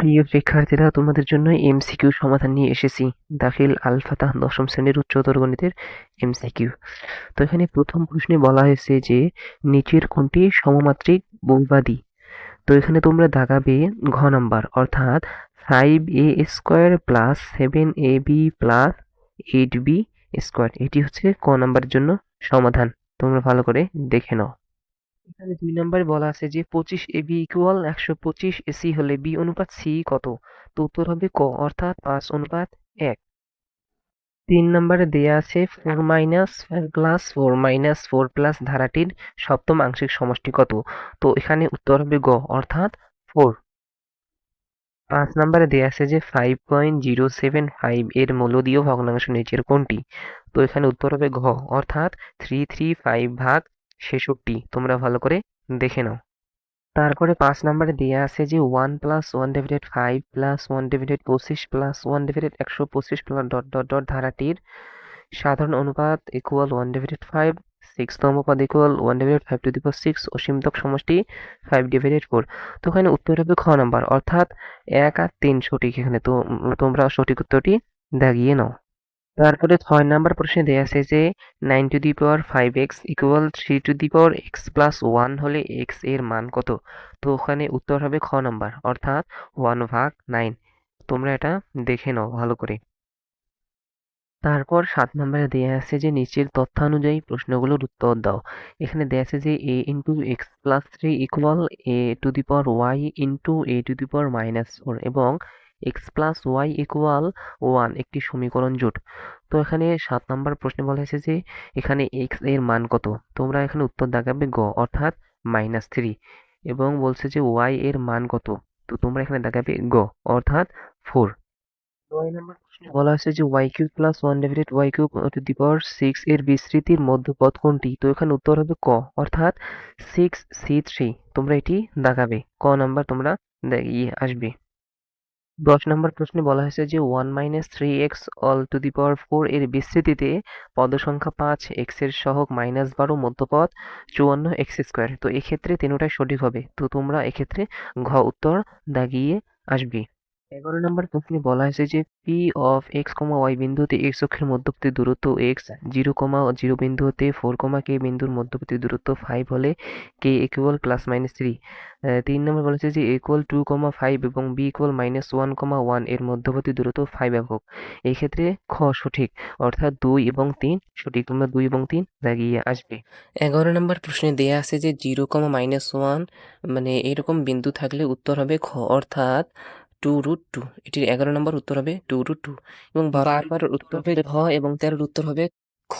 প্রিয় শিক্ষার্থীরা, তোমাদের জন্য এমসিকিউ সমাধান নিয়ে এসেছি। দাখিল আল ফাতাহ দশম শ্রেণির উচ্চতর গণিতের এমসিকিউ তো এখানে প্রথম প্রশ্নে বলা হয়েছে যে, নিচের কোনটি সমমাত্রিক বহুবাদী? তো এখানে তোমরা দাগাবে ঘ নাম্বার, অর্থাৎ five A square plus seven A B plus eight B square এটি হচ্ছে ক নাম্বারের জন্য সমাধান। তোমরা ভালো করে দেখে নাও। এখানে দুই নম্বরে বলা আছে যে পঁচিশ এ বি ইকুয়াল একশো পঁচিশ এসি হলে বি অনুপাত সি কত? তো উত্তর হবে ক, অর্থাৎ পাঁচ অনুপাত এক। তিন নম্বরে দেয়া আছে four minus plus four minus four plus ধারাটির সপ্তম আংশিক সমষ্টি কত? তো এখানে উত্তর হবে গ, অর্থাৎ ফোর পাঁচ নম্বরে দেয়া আছে যে five point zero seven five এর মূলদীয় ভগ্নাংশ নিচের কোনটি? তো এখানে উত্তর হবে ঘ, অর্থাৎ থ্রি থ্রি ফাইভ ভাগ ছেষট্টি, তোমরা ভালো করে দেখে নাও। তারপরে পাঁচ নম্বরে দেওয়া আছে যে one plus one divided five plus one divided পঁচিশ প্লাস ওয়ান ডিভাইডেড একশো পঁচিশ প্লাস ডট ডট ডট ধারাটির সাধারণ অনুপাত ইকুয়াল ওয়ান ডিভাইডেড ফাইভ সিক্সতম পদ equal one divided five to the six অসীমতক সমষ্টি ফাইভ ডিভাইডেড ফোর তো এখানে উত্তর হবে খ নাম্বার, অর্থাৎ এক আর তিন সঠিক এখানে, তো তোমরা সঠিক উত্তরটি দাগিয়ে নাও। তারপরে ছয় নাম্বার প্রশ্নে দেয়া আছে যে nine to the power five X equal three to the power X plus one হলে এক্সের মান কত? তো ওখানে উত্তর হবে খ নাম্বার, অর্থাৎ ওয়ান ভাগ নাইন তোমরা এটা দেখে নাও ভালো করে। তারপর সাত নম্বরে দেয়া আছে যে নিচের তথ্যানুযায়ী প্রশ্নগুলোর উত্তর দাও। এখানে দেয়া আছে যে A into X plus three equal A to the power Y into A to the power minus four এবং X plus Y equal one একটি সমীকরণ জোট। তো এখানে সাত নম্বর প্রশ্নে বলা হয়েছে যে, এখানে এক্সের মান কত? তোমরা এখানে উত্তর দেখাবে গ, অর্থাৎ মাইনাস থ্রি এবং বলছে যে ওয়াই এর মান কত? তো তোমরা এখানে দেখাবে গ, অর্থাৎ ফোর বলা হয়েছে যে Y cube plus one divided Y cube to the power six এর বিস্তৃতির মধ্যপদ কোনটি? তো এখানে উত্তর হবে ক, অর্থাৎ সিক্স সি থ্রি তোমরা এটি দেখাবে। ক নাম্বার তোমরা ইয়ে আসবে। দশ নম্বর প্রশ্নে বলা হয়েছে যে one minus three X all to the power four এর বিস্তৃতিতে পদসংখ্যা পাঁচ এক্সের সহগ মাইনাস বারো মধ্যপদ চুয়ান্ন এক্স স্কোয়ার তো এক্ষেত্রে তিনোটাই সঠিক হবে। তো তোমরা এক্ষেত্রে ঘ উত্তর দাগিয়ে আসবে। এগারো নম্বর প্রশ্নে বলা হয়েছে যে P of X comma Y বিন্দুতে এক্স অক্ষের মধ্যবর্তী দূরত্ব এক্স জিরো কমা জিরো বিন্দু হতে ফোর কমা কে বিন্দুর মধ্যবর্তী দূরত্ব ফাইভ হলে K equal plus minus three তিন নম্বর বলেছে যে ইকুয়াল টু কমা ফাইভ এবং B equal minus one comma ওয়ানের মধ্যবর্তী দূরত্ব ফাইভ একক। এই ক্ষেত্রে খ সঠিক, অর্থাৎ দুই এবং তিন সঠিক, তোমরা দুই এবং তিন দাগিয়ে আসবে। এগারো নম্বর প্রশ্নে দেয়া আছে যে জিরো কমা মাইনাস ওয়ান মানে এরকম বিন্দু থাকলে উত্তর হবে খ, অর্থাৎ টু রুট টু। এটির এগারো নম্বর উত্তর হবে টু রুট টু এবং বারো নম্বরের উত্তর হবে ঘ এবং তেরোর উত্তর হবে খ।